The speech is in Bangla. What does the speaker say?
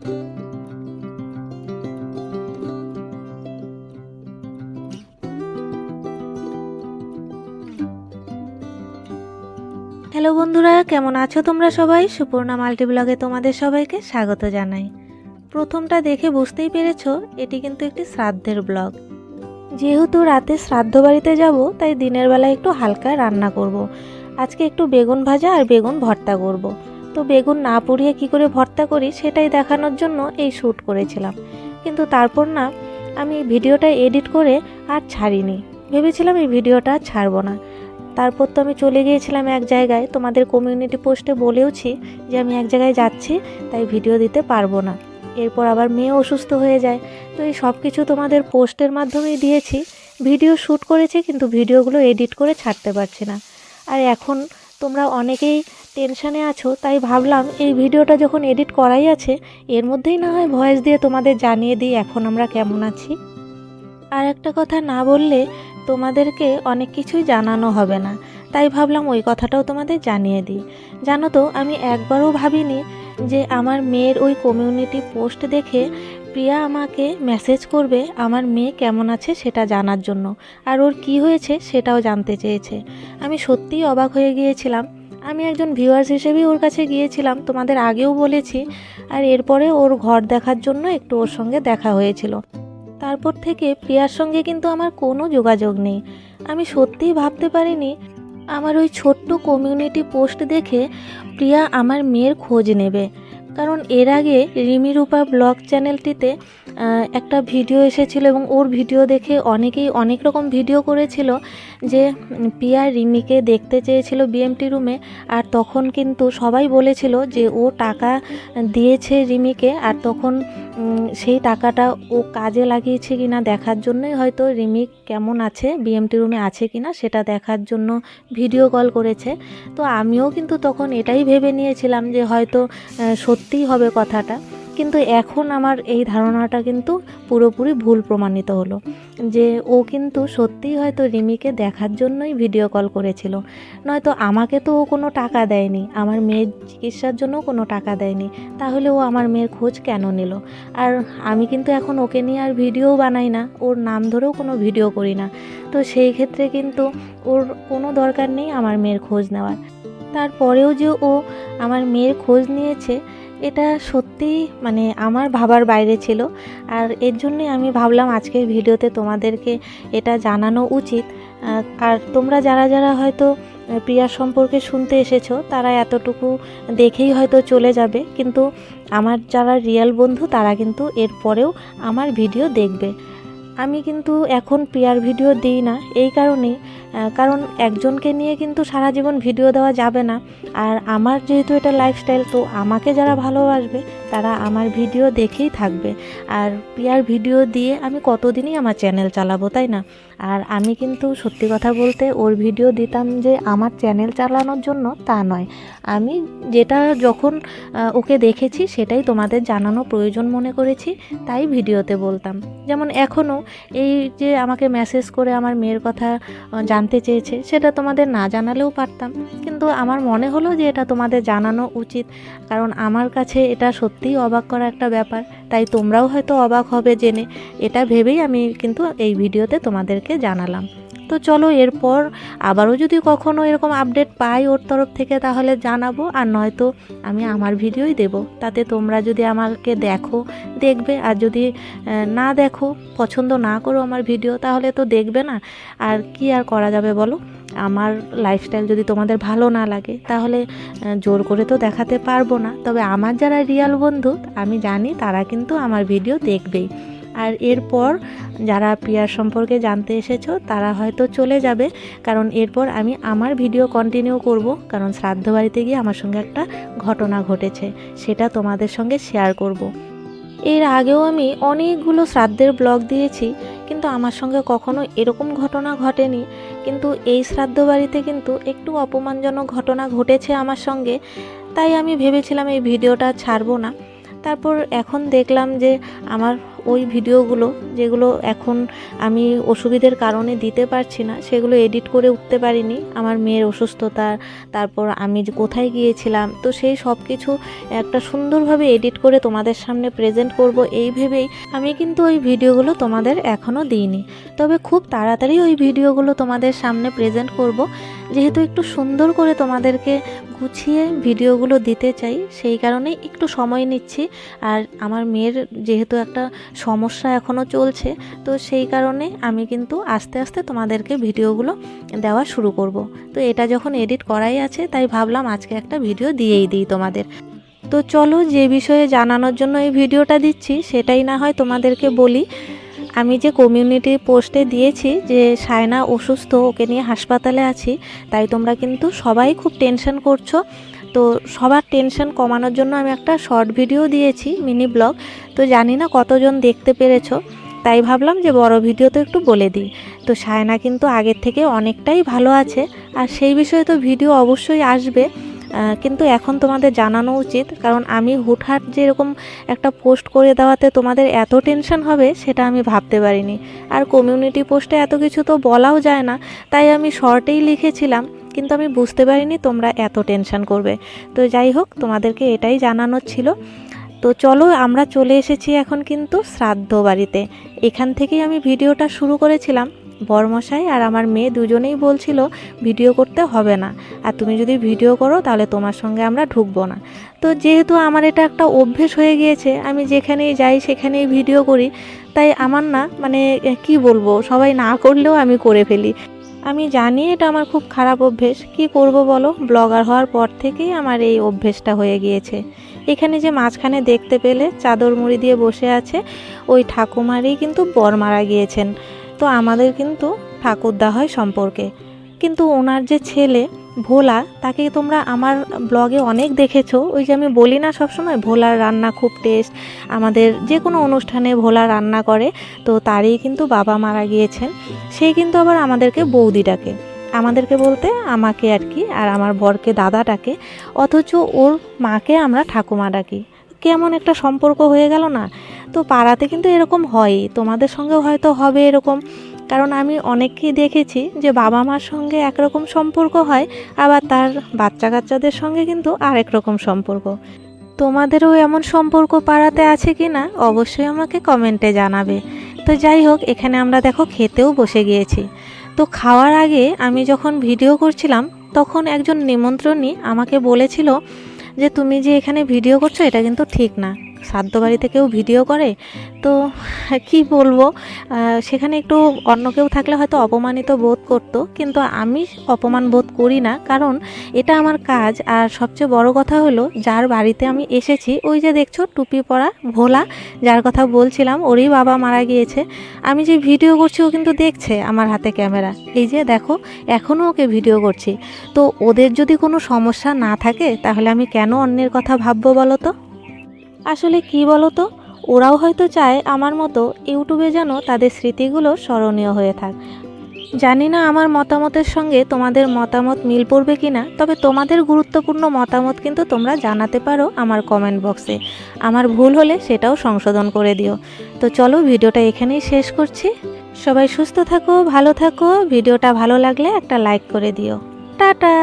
হ্যালো বন্ধুরা, কেমন আছো তোমরা সবাই সুপর্ণা মাল্টি ব্লগে তোমাদের সবাইকে স্বাগত জানাই প্রথমটা দেখে বুঝতেই পেরেছ, এটি কিন্তু একটি শ্রাদ্ধের ব্লগ যেহেতু রাতে শ্রাদ্ধ বাড়িতে যাব, তাই দিনের বেলা একটু হালকা রান্না করব। আজকে একটু বেগুন ভাজা আর বেগুন ভর্তা করব। তো বেগুন না পুড়িয়ে কি করে ভর্তা করি সেটাই দেখানোর জন্য এই শ্যুট করেছিলাম। কিন্তু তারপর না, আমি ভিডিওটা এডিট করে আর ছাড়িনি। ভেবেছিলাম এই ভিডিওটা আর ছাড়বো না। তারপর তো আমি চলে গিয়েছিলাম এক জায়গায়, তোমাদের কমিউনিটি পোস্টে বলেওছি যে আমি এক জায়গায় যাচ্ছি, তাই ভিডিও দিতে পারব না। এরপর আবার মেয়ে অসুস্থ হয়ে যায়। তো এই সব কিছু তোমাদের পোস্টের মাধ্যমেই দিয়েছি। ভিডিও শ্যুট করেছি, কিন্তু ভিডিওগুলো এডিট করে ছাড়তে পারছি না। আর এখন তোমরা অনেকেই টেনশানে আছো, তাই ভাবলাম এই ভিডিওটা যখন এডিট করাই আছে, এর মধ্যেই না হয় ভয়েস দিয়ে তোমাদের জানিয়ে দিই এখন আমরা কেমন আছি। আর একটা কথা না বললে তোমাদেরকে অনেক কিছুই জানানো হবে না, তাই ভাবলাম ওই কথাটাও তোমাদের জানিয়ে দিই। জানো তো, আমি একবারও ভাবিনি যে আমার মেয়ের ওই কমিউনিটি পোস্ট দেখে প্রিয়া আমাকে মেসেজ করবে আমার মেয়ে কেমন আছে সেটা জানার জন্য, আর ওর কি হয়েছে সেটাও জানতে চেয়েছে। আমি সত্যিই অবাক হয়ে গিয়েছিলাম আমি একজন ভিউয়ার্স হিসেবেই ওর কাছে গিয়েছিলাম, তোমাদের আগেও বলেছি, আর এরপরে ওর ঘর দেখার জন্য একটু ওর সঙ্গে দেখা হয়েছিল। তারপর থেকে প্রিয়ার সঙ্গে কিন্তু আমার কোনো যোগাযোগ নেই। আমি সত্যিই ভাবতে পারিনি, আমার ওই ছোট্ট কমিউনিটি পোস্ট দেখে প্রিয়া আমার মেয়ের খোঁজ নেবে। কারণ এর আগে রিমি রূপা ব্লগ চ্যানেলটিতে একটা ভিডিও এসেছিল এবং ওর ভিডিও দেখে অনেকেই অনেক রকম ভিডিও করেছিল যে প্রিয়া রিমিকে দেখতে চেয়েছিল বিএমটি রুমে আর তখন কিন্তু সবাই বলেছিল যে ও টাকা দিয়েছে রিমিকে আর তখন সেই টাকাটা ও কাজে লাগিয়েছে কিনা দেখার জন্যই হয়তো রিমি কেমন আছে, বিএমটি রুমে আছে কিনা সেটা দেখার জন্য ভিডিও কল করেছে। তো আমিও কিন্তু তখন এটাই ভেবে নিয়েছিলাম যে হয়তো সত্যিই হবে কথাটা। কিন্তু এখন আমার এই ধারণাটা কিন্তু পুরোপুরি ভুল প্রমাণিত হলো। যে ও কিন্তু সত্যিই হয়তো রিমিকে দেখার জন্যই ভিডিও কল করেছিল। নয়তো আমাকে তো ও কোনো টাকা দেয়নি, আমার মেয়ের চিকিৎসার জন্য কোনো টাকা দেয়নি। তাহলে ও আমার মেয়ের খোঁজ কেন নিল? আর আমি কিন্তু এখন ওকে নিয়ে আর ভিডিও বানাই না, ওর নাম ধরেও কোনো ভিডিও করি না। তো সেই ক্ষেত্রে কিন্তু ওর কোনো দরকার নেই আমার মেয়ের খোঁজ নেওয়ার। তারপরেও যে ও আমার মেয়ের খোঁজ নিয়েছে এটা সত্যিই মানে আমার ভাবার বাইরে ছিল। আর এর জন্যই আমি ভাবলাম আজকের ভিডিওতে তোমাদেরকে এটা জানানো উচিত। আর তোমরা যারা যারা হয়তো আহ, প্রিয়ার সম্পর্কে শুনতে এসেছ তারা এতটুকু দেখেই হয়তো চলে যাবে। কিন্তু আমার যারা রিয়েল বন্ধু তারা কিন্তু এরপরেও আমার ভিডিও দেখবে। আমি কিন্তু এখন প্রিয়ার ভিডিও দিই না। এই কারণেই কারণ একজনকে নিয়ে কিন্তু সারা জীবন ভিডিও দেওয়া যাবে না। আর আমার যেহেতু এটা লাইফস্টাইল তো আমাকে যারা ভালোবাসবে, তারা আমার ভিডিও দেখেই থাকবে। আর প্রিয়ার ভিডিও দিয়ে আমি কতদিনই আমার চ্যানেল চালাবো, তাই না? আর আমি কিন্তু সত্যি কথা বলতে ওর ভিডিও দিতাম যে আমার চ্যানেল চালানোর জন্য তা নয়। আমি যেটা যখন ওকে দেখেছি, সেটাই তোমাদের জানানো প্রয়োজন মনে করেছি, তাই ভিডিওতে বলতাম। যেমন এখনও এই যে আমাকে মেসেজ করে আমার মেয়ের কথা জানতে চেয়েছে, সেটা তোমাদের না জানালেও পারতাম। কিন্তু আমার মনে হলো যে এটা তোমাদের জানানো উচিত, কারণ আমার কাছে এটা সত্যিই অবাক করা একটা ব্যাপার। তাই তোমরাও হয়তো অবাক হবে জেনে। এটা ভেবেই আমি কিন্তু এই ভিডিওতে তোমাদেরকে জানালাম। তো চলো এরপর আবারও যদি কখনও এরকম আপডেট পাই ওর তরফ থেকে তাহলে জানাব, আর নয়তো আমি আমার ভিডিওই দেব। তাতে তোমরা যদি আমাকে দেখো, দেখবে, আর যদি না দেখো, পছন্দ না করো আমার ভিডিও, তাহলে তো দেখবে না। আর কি আর করা যাবে বলো? আমার লাইফস্টাইল যদি তোমাদের ভালো না লাগে, তাহলে জোর করে তো দেখাতে পারব না। তবে আমার যারা রিয়াল বন্ধু, আমি জানি তারা কিন্তু আমার ভিডিও দেখবেই। আর এরপর যারা প্রিয়ার সম্পর্কে জানতে এসেছ, তারা হয়তো চলে যাবে, কারণ এরপর আমি আমার ভিডিও কন্টিনিউ করব, কারণ শ্রাদ্ধ বাড়িতে গিয়ে আমার সঙ্গে একটা ঘটনা ঘটেছে, সেটা তোমাদের সঙ্গে শেয়ার করব। এর আগেও আমি অনেকগুলো শ্রাদ্ধের ব্লগ দিয়েছি, কিন্তু আমার সঙ্গে কখনো এরকম ঘটনা ঘটেনি, কিন্তু এই শ্রাদ্ধ বাড়িতে কিন্তু একটু অপমানজনক ঘটনা ঘটেছে আমার সঙ্গে, তাই আমি ভেবেছিলাম এই ভিডিওটা ছাড়বো না তারপর এখন দেখলাম যে আমার ওই ভিডিওগুলো যেগুলো এখন আমি অসুবিধের কারণে দিতে পারছি না, সেগুলো এডিট করে উঠতে পারিনি। আমার মেয়ের অসুস্থতা, তারপর আমি যে কোথায় গিয়েছিলাম, তো সেই সব কিছু একটা সুন্দরভাবে এডিট করে তোমাদের সামনে প্রেজেন্ট করব এই ভেবেই আমি কিন্তু ওই ভিডিওগুলো তোমাদের এখনও দিইনি। তবে খুব তাড়াতাড়ি ওই ভিডিওগুলো তোমাদের সামনে প্রেজেন্ট করব। যেহেতু একটু সুন্দর করে তোমাদেরকে গুছিয়ে ভিডিওগুলো দিতে চাই, সেই কারণেই একটু সময় নিচ্ছি। আর আমার মেয়ের যেহেতু একটা সমস্যা এখনও চলছে, তো সেই কারণে আমি কিন্তু আস্তে আস্তে তোমাদেরকে ভিডিওগুলো দেওয়া শুরু করব। তো এটা যখন এডিট করাই আছে, তাই ভাবলাম আজকে একটা ভিডিও দিয়েই দিই তোমাদের। তো চলো যে বিষয়ে জানানোর জন্য এই ভিডিওটা দিচ্ছি, সেটাই না হয় তোমাদেরকে বলি। আমি যে কমিউনিটি পোস্টে দিয়েছি যে সায়না অসুস্থ, ওকে নিয়ে হাসপাতালে আছি, তাই তোমরা কিন্তু সবাই খুব টেনশন করছ। তো সবার টেনশন কমানোর জন্য আমি একটা শর্ট ভিডিও দিয়েছি মিনি ব্লগ তো জানি না কতজন দেখতে পেরেছ, তাই ভাবলাম যে বড় ভিডিও তো একটু বলে দিই। তো সায়না কিন্তু আগের থেকে অনেকটাই ভালো আছে, আর সেই বিষয়ে তো ভিডিও অবশ্যই আসবে। কিন্তু এখন তোমাদের জানানো উচিত, কারণ আমি হুটহাট যেরকম একটা পোস্ট করে দেওয়াতে তোমাদের এত টেনশন হবে, সেটা আমি ভাবতে পারিনি। আর কমিউনিটি পোস্টে এত কিছু তো বলাও যায় না, তাই আমি শর্টেই লিখেছিলাম, কিন্তু আমি বুঝতে পারিনি তোমরা এত টেনশন করবে। তো যাই হোক, তোমাদেরকে এটাই জানানোর ছিল। তো চলো, আমরা চলে এসেছি এখন কিন্তু শ্রাদ্ধ বাড়িতে। এখান থেকেই আমি ভিডিওটা শুরু করেছিলাম। বরমশাই আর আমার মেয়ে দুজনেই বলছিল, ভিডিও করতে হবে না। আর তুমি যদি ভিডিও করো, তাহলে তোমার সঙ্গে আমরা ঢুকবো না। তো যেহেতু আমার এটা একটা অভ্যেস হয়ে গিয়েছে, আমি যেখানেই যাই সেখানেই ভিডিও করি। তাই আমার না মানে কি বলব, সবাই না করলেও আমি করে ফেলি। আমি জানি এটা আমার খুব খারাপ অভ্যেস। কি করব বলো? ব্লগার হওয়ার পর থেকেই আমার এই অভ্যেসটা হয়ে গিয়েছে। এখানে যে মাঝখানে দেখতে পেলে, চাদর মুড়ি দিয়ে বসে আছে, ওই ঠাকুমারই কিন্তু বর মারা গিয়েছেন। তো আমাদের কিন্তু ঠাকুরদা হয় সম্পর্কে। কিন্তু ওনার যে ছেলে, ভোলা, তাকে তোমরা আমার ব্লগে অনেক দেখেছ। ওই যে আমি বলি না সবসময়, ভোলার রান্না খুব টেস্ট আমাদের যে কোনো অনুষ্ঠানে ভোলা রান্না করে, তো তারই কিন্তু বাবা মারা গিয়েছেন। সেই কিন্তু আবার আমাদেরকে বৌদি ডাকে। আমাদেরকে বলতে আমাকে আর কি, আর আমার বরকে দাদা ডাকে। অথচ ওর মাকে আমরা ঠাকুমা ডাকি। কেমন একটা সম্পর্ক হয়ে গেল না? তো পাড়াতে কিন্তু এরকম হয়ই তোমাদের সঙ্গেও হয়তো হবে এরকম। কারণ আমি অনেককেই দেখেছি যে বাবা মার সঙ্গে একরকম সম্পর্ক হয়, আবার তার বাচ্চা কাচ্চাদের সঙ্গে কিন্তু আরেক রকম সম্পর্ক। তোমাদেরও এমন সম্পর্ক পাড়াতে আছে কি না অবশ্যই আমাকে কমেন্টে জানাবে। তো যাই হোক, এখানে আমরা দেখো খেতেও বসে গিয়েছি। তো খাওয়ার আগে আমি যখন ভিডিও করছিলাম, তখন একজন নিমন্ত্রণী আমাকে বলেছিল যে তুমি যে এখানে ভিডিও করছ এটা কিন্তু ঠিক না। শ্রাদ্ধ বাড়িতে কেউ ভিডিও করে, তো কি বলব সেখানে একটু অন্য কেউ থাকলে হয়তো অপমানিত বোধ করতো, কিন্তু আমি অপমান বোধ করি না, কারণ এটা আমার কাজ। আর সবচেয়ে বড় কথা হলো, যার বাড়িতে আমি এসেছি, ওই যে দেখছ, টুপি পরা ভোলা, যার কথা বলছিলাম, ওরই বাবা মারা গিয়েছে। আমি যে ভিডিও করছি, ও কিন্তু দেখছে আমার হাতে ক্যামেরা। এই যে দেখো এখনও ওকে ভিডিও করছি। তো ওদের যদি কোনো সমস্যা না থাকে, তাহলে আমি কেন অন্যের কথা ভাববো বলো তো? আসলে কি বলো তো ওরাও হয়তো চায় আমার মতো ইউটিউবে যেন তাদের স্মৃতিগুলো স্মরণীয় হয়ে থাক। জানি না আমার মতামতের সঙ্গে তোমাদের মতামত মিল পড়বে কি না তবে তোমাদের গুরুত্বপূর্ণ মতামত কিন্তু তোমরা জানাতে পারো আমার কমেন্ট বক্সে আমার ভুল হলে সেটাও সংশোধন করে দিও। তো চলো ভিডিওটা এখানেই শেষ করছি। সবাই সুস্থ থাকো, ভালো থাকো। ভিডিওটা ভালো লাগলে একটা লাইক করে দিও। টাটা!